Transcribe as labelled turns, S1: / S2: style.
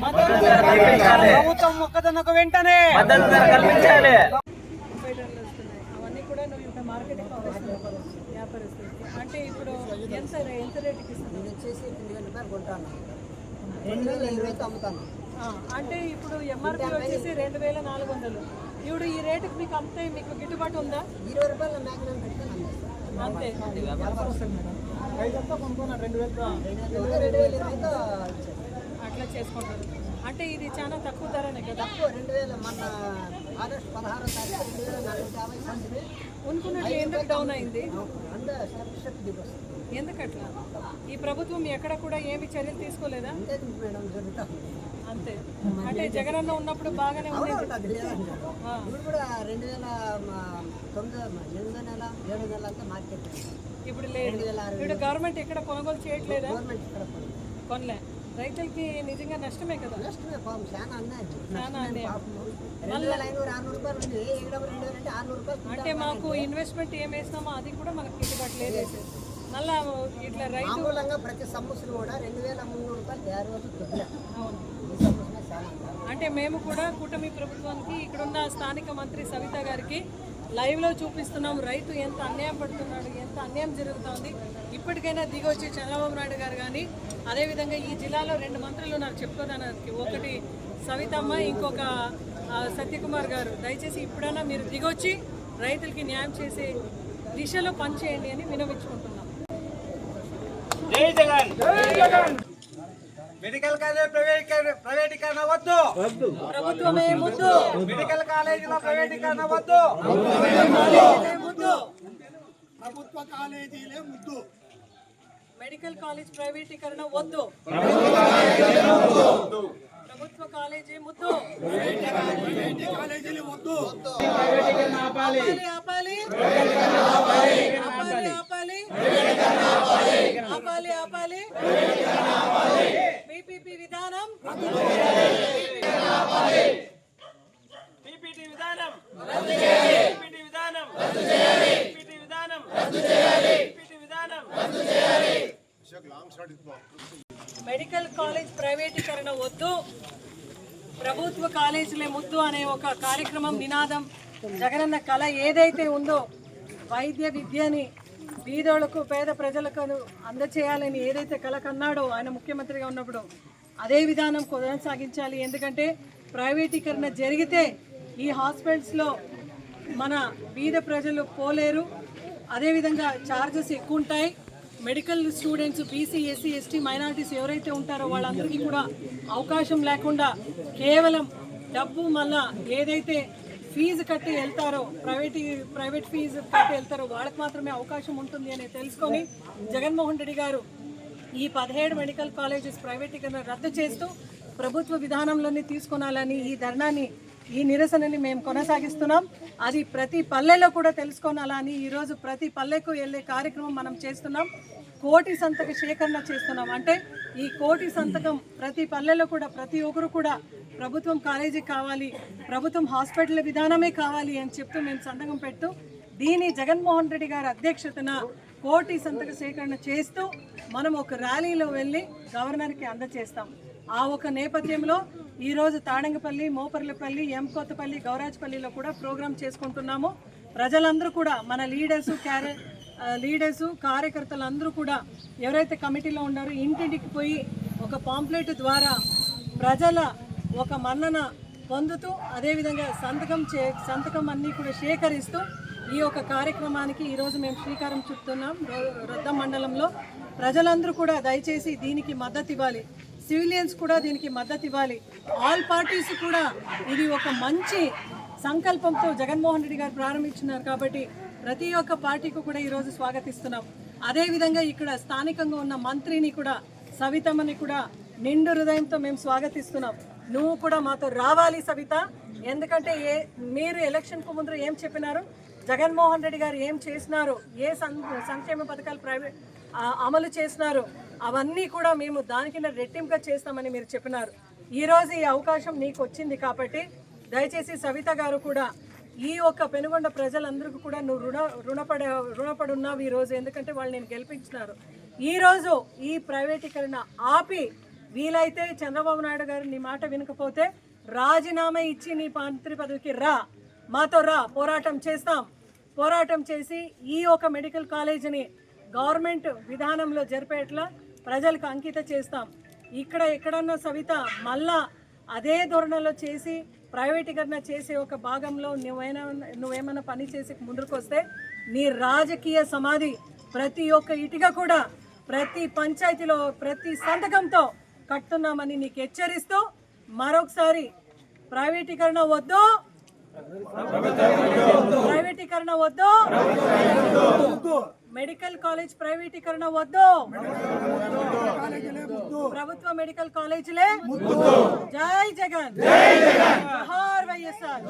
S1: ప్రభుత్వం మొక్కజొన్నకు వెంటనే
S2: కల్పించాలి
S3: అవన్నీ కూడా నువ్వు మార్కెటింగ్ వ్యాపారస్తులకి అంటే ఇప్పుడు ఎంత ఎంత రేటుకి ఇస్తున్నావు
S4: వచ్చేసి ఎనిమిది వేల రూపాయలు కొంటాను రెండు వేల అమ్ముతాను
S3: అంటే ఇప్పుడు ఎంఆర్పి వచ్చేసి రెండు వేల నాలుగు వందలు ఇప్పుడు ఈ రేటుకి మీకు అమ్మితే మీకు గిట్టుబాటు ఉందా
S4: ఇరవై రూపాయల మ్యాక్సిమం
S3: అంతే
S1: రెండు వేలు
S4: రెండు వేల ఇరవైతో
S3: అట్లా చేసుకుంటారు. అంటే ఇది చాలా తక్కువ ధరనే కదా?
S4: రెండు వేల మన ఆగస్టు పదహారో తారీఖు రెండు వేల నాలుగు యాభై సంచులు
S3: అనుకున్నట్లు ఎందుకు డౌన్ అయింది? ఎందుకట్లా? ఈ ప్రభుత్వం ఎక్కడ కూడా ఏమి చర్యలు తీసుకోలేదా?
S4: అంతే
S3: అంటే జగనన్న ఉన్నప్పుడు బాగానే ఉంది
S4: ఇప్పుడు కూడా రెండు వేల మ- తొమ్మిదో ఎనిమిదో నెల ఏడో నెల అంతా మార్కెట్.
S3: ఇప్పుడు లేదు. ఇప్పుడు గవర్నమెంట్ ఎక్కడ కొనుగోలు చేయట్లేదా. కొనలే. రైతులకి నిజంగా నష్టమే కదా?
S4: నష్టమే పాపం. చాలా అన్యాయం.
S3: చాలా అన్యాయం.
S4: పాపము రెండు వేల ఐనూరు ఆరునూరు రూపాయలు ఉంది ఇక్కడ రెండు వేలు అంటే ఆరునూరు రూపాయలు
S3: అంటే మాకు ఇన్వెస్ట్మెంట్ ఏం వేసినామో అది కూడా మనకు గిట్టుబాటు లేదు. మళ్ళా ఇట్లా రైతు
S4: మామూలంగా ప్రతి సంవత్సరం కూడా రెండు వేల మున్నూరు రూపాయలు తయారు.
S3: అంటే మేము కూడా కూటమి ప్రభుత్వానికి ఇక్కడున్న స్థానిక మంత్రి సవిత గారికి లైవ్లో చూపిస్తున్నాం రైతు ఎంత అన్యాయం పడుతున్నాడు ఎంత అన్యాయం జరుగుతోంది. ఇప్పటికైనా దిగొచ్చి చంద్రబాబు నాయుడు గారు కానీ అదేవిధంగా ఈ జిల్లాలో రెండు మంత్రులు నాకు చెప్పుకోదానికి ఒకటి సవితమ్మ ఇంకొక సత్యకుమార్ గారు. దయచేసి ఇప్పుడైనా మీరు దిగొచ్చి రైతులకి న్యాయం చేసే దిశలో పనిచేయండి అని వినవించుకుంటున్నాం.
S2: జై జగన్!
S1: మెడికల్ కాలేజ్ ప్రైవేటీకరణ ప్రైవేటీకరణ వద్దు!
S3: ప్రభుత్వమే ముద్దు
S1: మెడికల్ కాలేజీలో ప్రైవేటీకరణ వద్దు!
S3: ముద్దు
S1: ప్రభుత్వ కాలేజీలే ముద్దు
S3: మెడికల్ కాలేజ్ ప్రైవేటీకరణ వద్దు. ప్రభుత్వ కాలేజీ ముద్దు.
S1: కాలేజీలు వద్దు
S3: ఆపాలి ఆపాలి ఆపాలి ఆపాలి ఆపాలి ఆపాలి. పీపీపీ విధానం.
S2: పీపీటీ విధానం. పీపీటీ విధానం పీపీటీ విధానం
S3: మెడికల్ కాలేజ్ ప్రైవేటీకరణ వద్దు ప్రభుత్వ కాలేజీలే ముద్దు అనే ఒక కార్యక్రమం నినాదం జగనన్న కళ ఏదైతే ఉందో వైద్య విద్యని బీదోళ్ళకు పేద ప్రజలకు అందచేయాలని ఏదైతే కళ కన్నాడో ఆయన ముఖ్యమంత్రిగా ఉన్నప్పుడు అదే విధానం కొనసాగించాలి. ఎందుకంటే ప్రైవేటీకరణ జరిగితే ఈ హాస్పిటల్స్లో మన బీద ప్రజలు పోలేరు. అదేవిధంగా ఛార్జెస్ ఎక్కువ ఉంటాయి medical students BC SC ST minorities ఎవరైతే ఉంటారో వాళ్ళందరికీ కూడా అవకాశం లేకుండా కేవలం డబ్బు మళ్ళా ఏదైతే ఫీజు కట్టి వెళ్తారో ప్రైవేట్ ప్రైవేట్ ఫీజు కట్టి వెళ్తారో వాళ్ళకి మాత్రమే అవకాశం ఉంటుంది అని తెలుసుకొని జగన్మోహన్ రెడ్డి గారు ఈ పదిహేడు మెడికల్ కాలేజెస్ ప్రైవేటీకరణ రద్దు చేస్తూ ప్రభుత్వ విధానంలోనే తీసుకొనాలని ఈ ధర్నాన్ని ఈ నిరసనని మేము కొనసాగిస్తున్నాం. అది ప్రతి పల్లెలో కూడా తెలుసుకోనాలని ఈరోజు ప్రతి పల్లెకు వెళ్ళే కార్యక్రమం మనం చేస్తున్నాం. కోటి సంతక సేకరణ చేస్తున్నాం. అంటే ఈ కోటి సంతకం ప్రతి పల్లెలో కూడా ప్రతి ఒక్కరు కూడా ప్రభుత్వం కాలేజీ కావాలి ప్రభుత్వం హాస్పిటల్ విధానమే కావాలి అని చెప్తూ మేము సంతకం పెడుతూ దీని జగన్మోహన్ రెడ్డి గారి అధ్యక్షతన కోటి సంతక సేకరణ చేస్తూ మనం ఒక ర్యాలీలో వెళ్ళి గవర్నర్కి అందజేస్తాం. ఆ ఒక నేపథ్యంలో ఈరోజు తాడంగపల్లి మోపర్లపల్లి ఎంకొత్తపల్లి గౌరాజ్పల్లిలో కూడా ప్రోగ్రాం చేసుకుంటున్నాము. ప్రజలందరూ కూడా మన లీడర్సు క్యారె లీడర్సు కార్యకర్తలు అందరూ కూడా ఎవరైతే కమిటీలో ఉన్నారో ఇంటింటికి పోయి ఒక పాంప్లెట్ ద్వారా ప్రజల ఒక మన్నన పొందుతూ అదేవిధంగా సంతకం చే సంతకం అన్నీ కూడా సేకరిస్తూ ఈ యొక్క కార్యక్రమానికి ఈరోజు మేము శ్రీకారం చుడుతున్నాం రొద్ద మండలంలో. ప్రజలందరూ కూడా దయచేసి దీనికి మద్దతు ఇవ్వాలి. సివిలియన్స్ కూడా దీనికి మద్దతు ఇవ్వాలి. ఆల్ పార్టీస్ కూడా ఇది ఒక మంచి సంకల్పంతో జగన్మోహన్ రెడ్డి గారు ప్రారంభించినారు కాబట్టి ప్రతి ఒక్క పార్టీకి కూడా ఈరోజు స్వాగతిస్తున్నాం. అదేవిధంగా ఇక్కడ స్థానికంగా ఉన్న మంత్రిని కూడా సవితమ్మని కూడా నిండు హృదయంతో మేము స్వాగతిస్తున్నాం. నువ్వు కూడా మాతో రావాలి సవిత. ఎందుకంటే ఏ మీరు ఎలక్షన్కు ముందు ఏం చెప్పినారు? జగన్మోహన్ రెడ్డి గారు ఏం చేసినారు? ఏ సం- సంక్షేమ పథకాలు ప్రైవేట్ అమలు చేసినారు? అవన్నీ కూడా మేము దానికింద రెట్టింపుగా చేస్తామని మీరు చెప్పినారు. ఈరోజు ఈ అవకాశం నీకు వచ్చింది కాబట్టి దయచేసి సవిత గారు కూడా ఈ ఒక్క పెనుగొండ ప్రజలందరికీ కూడా నువ్వు రుణ రుణపడ రుణపడి ఉన్నావు ఎందుకంటే వాళ్ళు నేను గెలిపించినారు. ఈరోజు ఈ ప్రైవేటీకరణ ఆపి వీలైతే చంద్రబాబు నాయుడు గారు నీ మాట వినకపోతే రాజీనామా ఇచ్చి నీ మంత్రి పదవికి రా. మాతో రా. పోరాటం చేస్తాం. పోరాటం చేసి ఈ ఒక మెడికల్ కాలేజీని గవర్నమెంట్ విధానంలో జరిపేట్లా ప్రజలకు అంకిత చేస్తాం. ఇక్కడ ఎక్కడన్నా సవిత మళ్ళా అదే ధోరణిలో చేసి ప్రైవేటీకరణ చేసే ఒక భాగంలో నువ్వైనా నువ్వేమైనా పని చేసి ముందుకొస్తే నీ రాజకీయ సమాధి ప్రతి ఒక్క ఇటుక కూడా ప్రతి పంచాయతీలో ప్రతి సంతకంతో కట్టున్నామని నీకు హెచ్చరిస్తూ మరొకసారి ప్రైవేటీకరణ వద్దు. ప్రైవేటీకరణ వద్దు. మెడికల్ కాలేజ్ ప్రైవేటీకరణ వద్దు. ప్రభుత్వ మెడికల్ కాలేజీలే జై జగన్. జై జగన్. వైఎస్ఆర్.